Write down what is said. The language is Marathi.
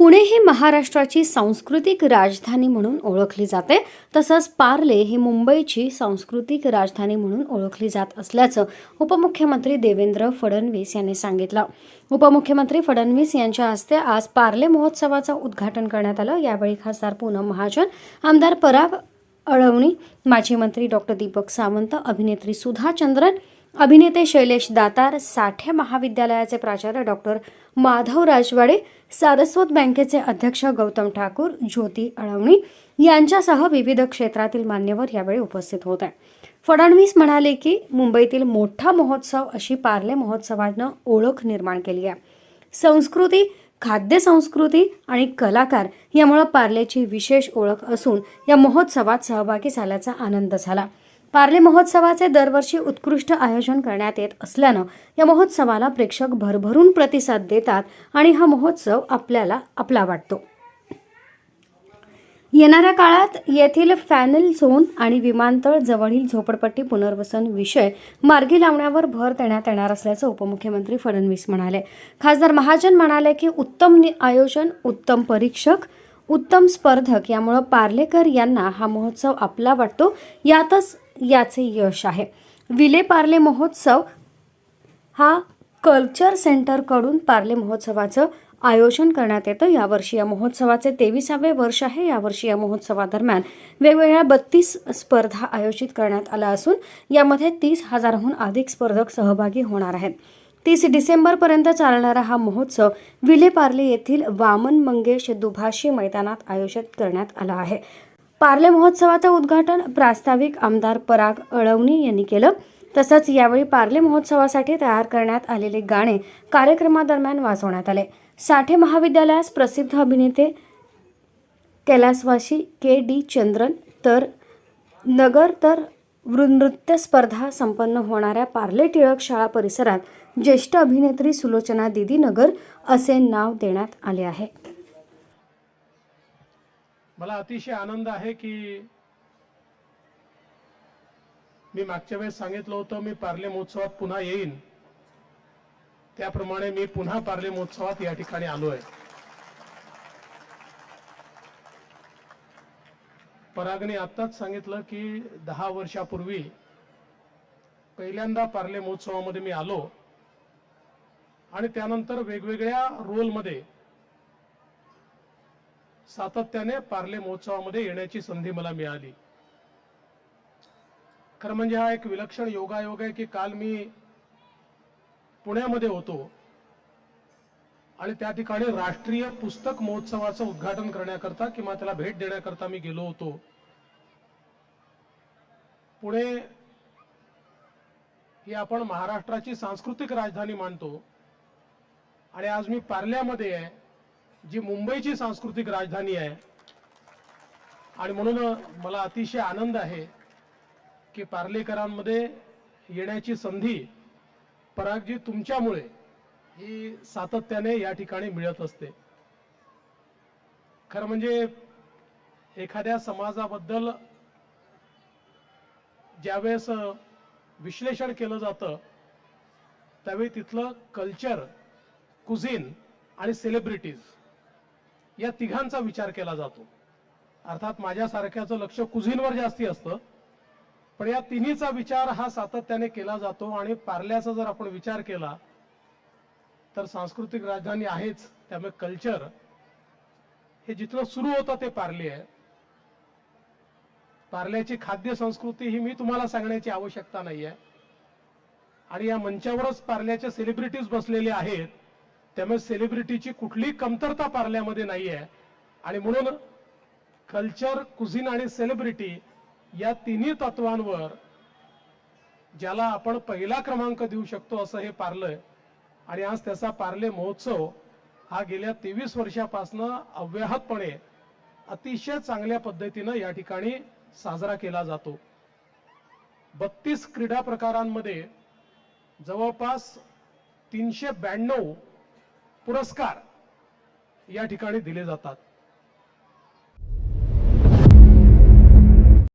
पुणे ही महाराष्ट्राची सांस्कृतिक राजधानी म्हणून ओळखली जाते. तसंच पार्ले ही मुंबईची सांस्कृतिक राजधानी म्हणून ओळखली जात असल्याचं उपमुख्यमंत्री देवेंद्र फडणवीस यांनी सांगितलं. उपमुख्यमंत्री फडणवीस यांच्या हस्ते आज पार्ले महोत्सवाचं उद्घाटन करण्यात आलं. यावेळी खासदार पूनम महाजन आमदार पराग अळवणी माजी मंत्री डॉक्टर दीपक सावंत अभिनेत्री सुधा चंद्रन अभिनेते शैलेश दातार साठे महाविद्यालयाचे प्राचार्य डॉक्टर माधव राजवाडे सारस्वत बँकेचे अध्यक्ष गौतम ठाकूर ज्योती अळवणी यांच्यासह विविध क्षेत्रातील मान्यवर यावेळी उपस्थित होते फडणवीस म्हणाले की मुंबईतील मोठा महोत्सव अशी पार्ले महोत्सवानं ओळख निर्माण केली आहे. संस्कृती खाद्य संस्कृती आणि कलाकार यामुळं पार्लेची विशेष ओळख असून या महोत्सवात सहभागी झाल्याचा आनंद झाला. पार्ले महोत्सवाचे दरवर्षी उत्कृष्ट आयोजन करण्यात येत असल्यानं या महोत्सवाला प्रेक्षक भरभरून प्रतिसाद देतात आणि हा महोत्सव आपल्याला आपला वाटतो. येणाऱ्या काळात येथील फॅनल झोन आणि विमानतळ जवळील झोपडपट्टी पुनर्वसन विषय मार्गी लावण्यावर भर देण्यात येणार असल्याचं उपमुख्यमंत्री फडणवीस म्हणाले. खासदार महाजन म्हणाले की उत्तम नि- आयोजन उत्तम परीक्षक उत्तम स्पर्धक यामुळं पार्लेकर यांना हा महोत्सव आपला वाटतो. यातच याचे यश आहे. विले पार्ले महोत्सव हा कल्चर सेंटरकडून पार्ले महोत्सवाचं आयोजन करण्यात येतं. यावर्षी या महोत्सवाचे तेविसावे वर्ष आहे. यावर्षी या महोत्सवादरम्यान वेगवेगळ्या बत्तीस स्पर्धा आयोजित करण्यात आल्या असून यामध्ये तीस हजाराहून अधिक स्पर्धक सहभागी होणार आहेत. तीस डिसेंबरपर्यंत चालणारा हा महोत्सव विलेपार्ले येथील वामन मंगेश दुभाषी मैदानात आयोजित करण्यात आला आहे. पार्ले महोत्सवाचं उद्घाटन प्रास्ताविक आमदार पराग अळवणी यांनी केलं. तसंच यावेळी पार्ले महोत्सवासाठी तयार करण्यात आलेले गाणे कार्यक्रमादरम्यान वाजवण्यात आले. साठे महाविद्यालयास प्रसिद्ध अभिनेते कैलासवासी के डी चंद्रन तर नगर तर नृत्य स्पर्धा संपन्न होणाऱ्या पार्ले टिळक शाळा परिसरात ज्येष्ठ अभिनेत्री सुलोचना दिदी नगर असे नाव देण्यात आले आहे. मला अतिशय आनंद आहे की मी मागच्या वेळेस सांगितलं होतं मी पार्ले महोत्सवात पुन्हा येईन. त्याप्रमाणे मी पुन्हा पार्ले महोत्सवात या ठिकाणी आलो आहे परागने आत्ताच सांगितलं की दहा वर्षापूर्वी पहिल्यांदा पार्ले महोत्सवामध्ये मी आलो आणि त्यानंतर वेगवेगळ्या रोलमध्ये सातत्याने पार्ले महोत्सवामध्ये येण्याची संधी मला मिळाली. खरं म्हणजे हा एक विलक्षण योगायोग आहे की काल मी पुण्यामध्ये होतो. आणि त्या ठिकाणी राष्ट्रीय पुस्तक महोत्सवाचं उद्घाटन करण्याकरता किंवा त्याला भेट देण्याकरता मी गेलो होतो. पुणे ही आपण महाराष्ट्राची सांस्कृतिक राजधानी मानतो. आणि आज मी पार्ल्यामध्ये आहे जी मुंबईची सांस्कृतिक राजधानी आहे. आणि म्हणून मला अतिशय आनंद आहे की पार्लेकरांमध्ये येण्याची संधी परागजी तुमच्यामुळे ही सातत्याने या ठिकाणी मिळत असते. खरं म्हणजे एखाद्या समाजाबद्दल ज्यावेळेस विश्लेषण केलं जातं त्यावेळी तिथलं कल्चर कुझिन आणि सेलिब्रिटीज या तिघांचा विचार केला जातो. अर्थात माझ्यासारख्याचं लक्ष कुझिनवर जास्ती असतं पण या तिन्हीचा विचार हा सातत्याने केला जातो आणि पार्ल्याचा जर आपण विचार केला तर सांस्कृतिक राजधानी आहेच. त्यामुळे कल्चर हे जिथलं सुरू होतं ते पार्ले आहे. पार्ल्याची खाद्य संस्कृती ही मी तुम्हाला सांगण्याची आवश्यकता नाही आहे आणि या मंचावरच पार्ल्याच्या सेलिब्रिटीज बसलेले आहेत. त्यामुळे सेलिब्रिटीची कुठलीही कमतरता पार्ल्यामध्ये नाही आहे आणि म्हणून कल्चर कुझिन आणि सेलिब्रिटी या तिन्ही तत्वांवर ज्याला आपण पहिला क्रमांक देऊ शकतो असं हे पार्लंय. आणि आज त्याचा पार्ले महोत्सव हा गेल्या तेवीस वर्षापासनं अव्याहतपणे अतिशय चांगल्या पद्धतीनं या ठिकाणी साजरा केला जातो. बत्तीस क्रीडा प्रकारांमध्ये जवळपास तीनशे ब्याण्णव पुरस्कार या ठिकाणी दिले जातात.